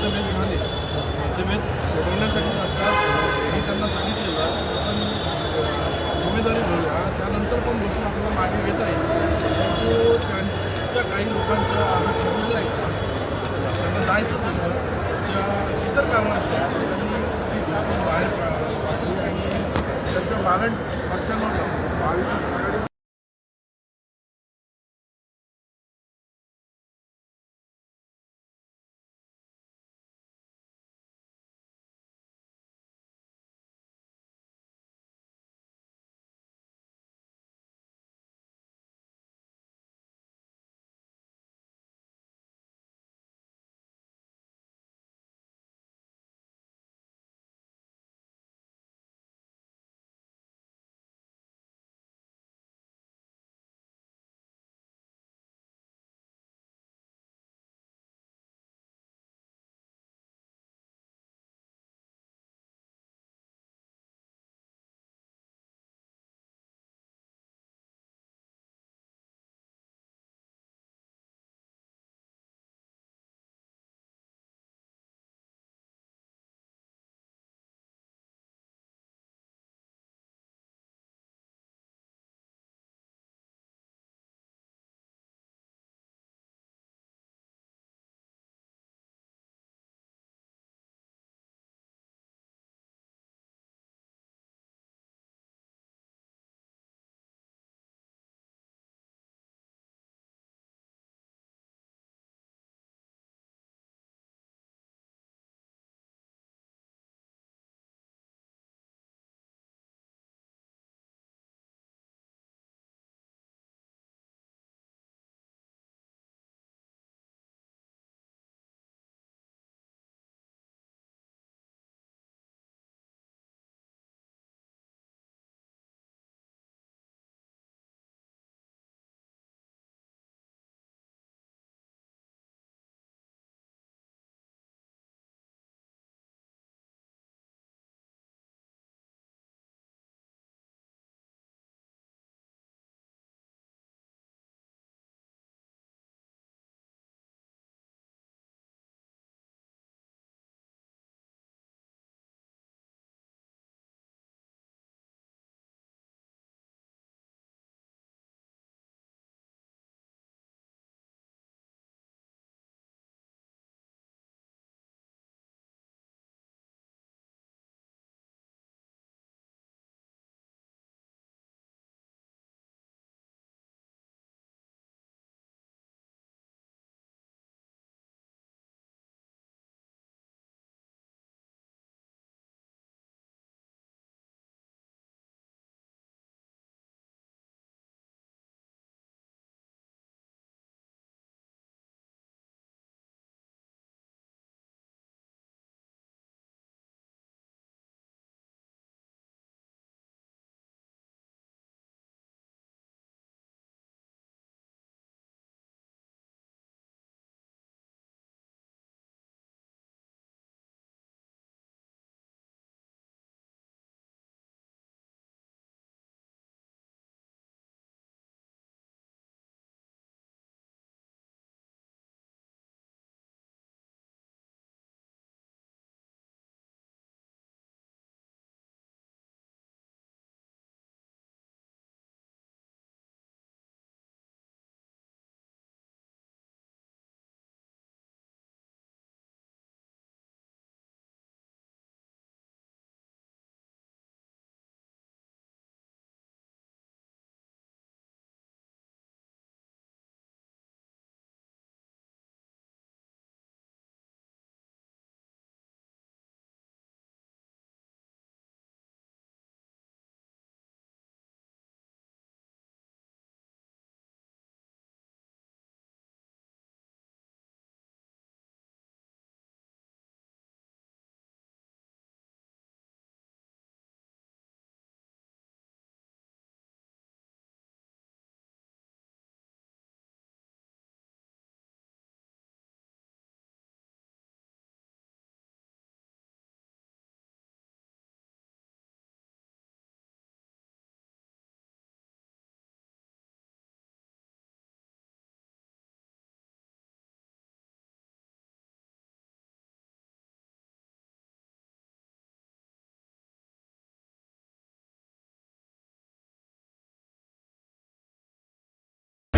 मतभेद झाले. मतभेद सोडवण्यासाठी असतात मी त्यांना सांगितलेलं आपण उमेदवारी भरूया. त्यानंतर पण बसून आपल्याला मागे घेता येईल. परंतु त्यांच्या काही लोकांचं असं ठरलेलं आहे त्यांना जायचंच होतं. त्याच्या इतर कारणास्तव त्यांनी ती बाहेर काढली आणि त्याचं मारण पक्षांवर महाविकास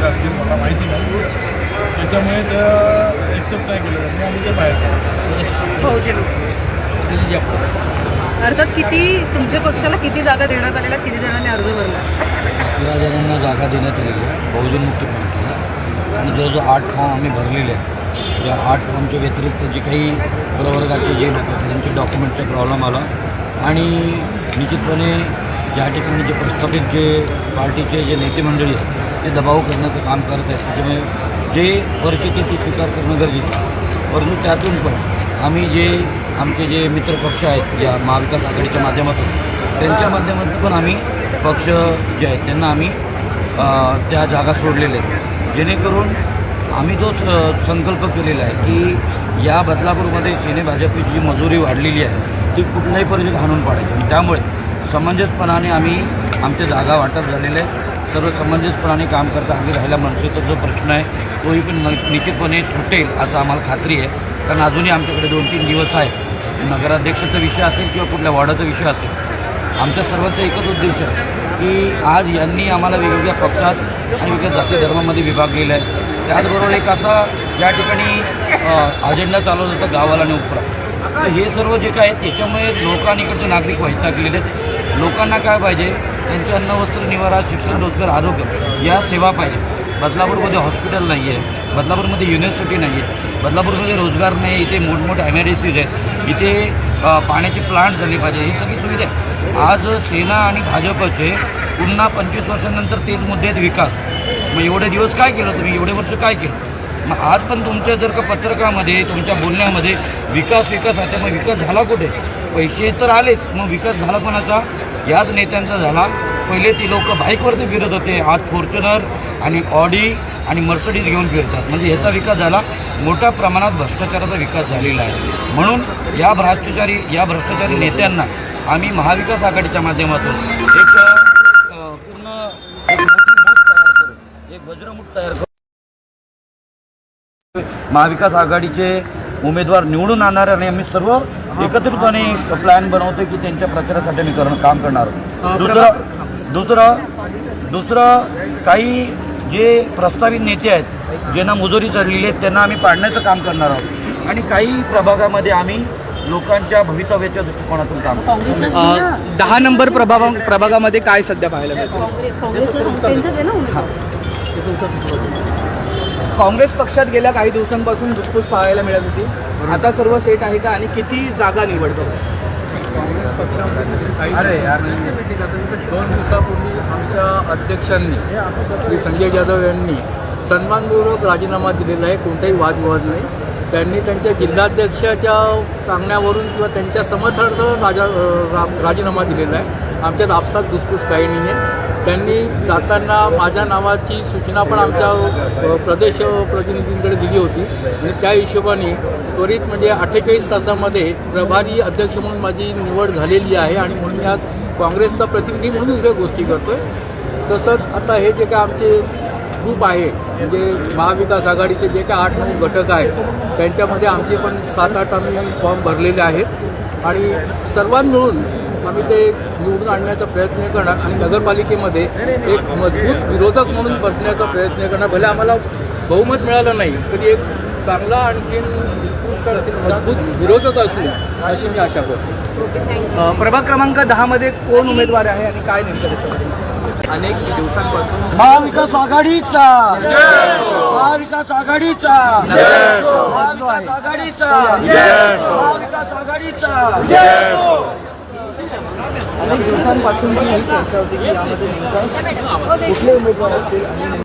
आघाडी असतील मला माहिती नाही त्याच्यामुळे त्या एक्सेप्ट नाही केलं त्यांनी आणि ते बाहेर. बहुजन अर्थात किती तुमच्या पक्षाला किती जागा देण्यात आलेल्या किती जणांनी अर्ज भरला? तेरा जणांना जागा देण्यात आलेली आहे. बहुजन मुक्ती पार्टीला आणि जवळजवळ आठ फॉर्म आम्ही भरलेले आहेत या आठ फॉर्मच्या व्यतिरिक्त जे काही प्रवर्गाचे जे लोक आहेत त्यांचे डॉक्युमेंटचा प्रॉब्लेम आला. आणि निश्चितपणे ज्या ठिकाणी जे प्रस्थापित जे पार्टीचे जे नेते मंडळी आहेत ते दबाव करण्याचं काम करत आहेत. त्याच्यामुळे जे परिस्थिती ती स्वीकार करणं गरजेचं आहे. परंतु त्यातून पण आम्ही जे आमचे जे मित्रपक्ष आहेत ज्या महाविकास आघाडीच्या माध्यमातून त्यांच्या माध्यमातून पण आम्ही पक्ष जे आहेत त्यांना आम्ही त्या जागा सोडलेल्या आहेत. जेणेकरून आम्ही जो स- संकल्प केलेला आहे की या बदलापूरमध्ये सेने भाजपची जी मजुरी वाढलेली आहे ती कुठल्याही परिस्थितीत हाणून पाडायची. त्यामुळे समंजसपणाने आम्ही आमच्या जागा वाटप झालेले आहे सर्व समंजसपणाने काम करता आम्ही राहिला मनसेचा जो प्रश्न आहे तोही पण निश्चितपणे सुटेल असं आम्हाला खात्री आहे. कारण अजूनही आमच्याकडे दोन तीन दिवस आहे नगराध्यक्षाचा विषय असेल किंवा कुठल्या वॉर्डाचा विषय असेल आमच्या सर्वांचा एकच उद्देश आहे की आज यांनी आम्हाला वेगवेगळ्या पक्षात आणि वेगवेगळ्या जाती धर्मामध्ये विभागलेला आहे त्याचबरोबर एक असा या ठिकाणी अजेंडा चालवत होता गावाला आणि उपरा. हे सर्व जे काय आहे त्याच्यामुळे लोकांकडचे नागरिक वैतागलेले आहेत. लोकांना काय पाहिजे? त्यांचे अन्न वस्त्र निवारा शिक्षण रोजगार आरोग्य या सेवा पाहिजे. बदलापूरमध्ये हॉस्पिटल नाही आहे बदलापूरमध्ये युनिव्हर्सिटी नाही आहे बदलापूरमध्ये रोजगार नाही इथे मोठमोठे एम आहेत इथे पाण्याचे प्लांट झाले पाहिजे ही सगळी सुविधा आहे आज सेना आणि भाजपचे पुन्हा पंचवीस वर्षांनंतर तेच मुद्दे आहेत विकास. मग एवढे दिवस काय केलं तुम्ही? एवढे वर्ष काय केलं? मग आज पण तुमच्या जर का पत्रकामध्ये तुमच्या बोलण्यामध्ये विकास विकास आहे मग विकास झाला कुठे? पैसे तर आलेच मग विकास झाला कोणाचा? याच नेत्यांचा झाला. पहिले ती लोक बाईकवरती फिरत होते. आज फॉर्च्युनर आणि ऑडी आणि मर्सडीज घेऊन फिरतात. म्हणजे ह्याचा विकास झाला. मोठ्या प्रमाणात भ्रष्टाचाराचा विकास झालेला आहे. म्हणून या भ्रष्टाचारी या भ्रष्टाचारी नेत्यांना आम्ही महाविकास आघाडीच्या माध्यमातून एक पूर्ण एक मोठी मूठ तयार करू. एक वज्रमूठ तयार करू. महाविकास आघाडीचे उमेदवार निवडून आणणार आणि आम्ही सर्व एकत्रितपणे प्लॅन बनवतो की त्यांच्या प्रचारासाठी आम्ही करणं काम करणार आहोत. दुसरं दुसरं दुसरं काही जे प्रस्तावित नेते आहेत ज्यांना मुजोरी चढलेली आहेत त्यांना आम्ही पाडण्याचं काम करणार आहोत. आणि काही प्रभागामध्ये आम्ही लोकांच्या भवितव्याच्या दृष्टिकोनातून काम दहा नंबर प्रभागा प्रभागामध्ये काय सध्या पाहायला मिळतं? काँग्रेस काँग्रेस पक्षात गेल्या काही दिवसांपासून धुसफूस पाहायला मिळत होती. आता सर्व सेट आहे का आणि किती जागा निवडतो? अरे यार. दोन दिवसापूर्वी आमच्या अध्यक्षांनी श्री संजय जाधव यांनी सन्मानपूर्वक राजीनामा दिलेला आहे. कोणताही वादविवाद नाही. त्यांनी त्यांच्या जिल्हाध्यक्षाच्या सांगण्यावरून किंवा त्यांच्या समर्थार्थ राजा रा- राजीनामा दिलेला आहे. आमच्यात आपसात धुसफूस काही नाही आहे. त्यांनी जाताना माझ्या नावाची सूचना पण आमच्या प्रदेश प्रतिनिधींकडे दिली होती. आणि त्या हिशोबाने त्वरित म्हणजे अठ्ठेचाळीस तासामध्ये प्रभारी अध्यक्ष म्हणून माझी निवड झालेली आहे आणि म्हणून मी आज काँग्रेसचा प्रतिनिधी म्हणून या गोष्टी करतोय. तसंच आता हे जे काय आमचे ग्रुप आहे. म्हणजे महाविकास आघाडीचे जे काय आठ नऊ घटक आहेत त्यांच्यामध्ये आमचे पण सात आठ आम्ही फॉर्म भरलेले आहेत. आणि सर्वांनी मिळून आम्ही ते निवडून आणण्याचा प्रयत्न करणार आणि नगरपालिकेमध्ये एक मजबूत विरोधक म्हणून बसण्याचा प्रयत्न करणार. भले आम्हाला बहुमत मिळालं नाही तरी एक चांगला आणखीन मजबूत विरोधक असू अशी मी आशा करतो. प्रभाग क्रमांक दहा मध्ये कोण उमेदवार आहे आणि काय नेमकं त्याच्यामध्ये? अनेक दिवसांपासून महाविकास आघाडीचा. महाविकास आघाडीचा. महाविकास आघाडीचा. महाविकास आघाडीचा. अनेक दिवसांपासून ही चर्चा होती की यामध्ये नेमकं कुठले उमेदवार असतील आणि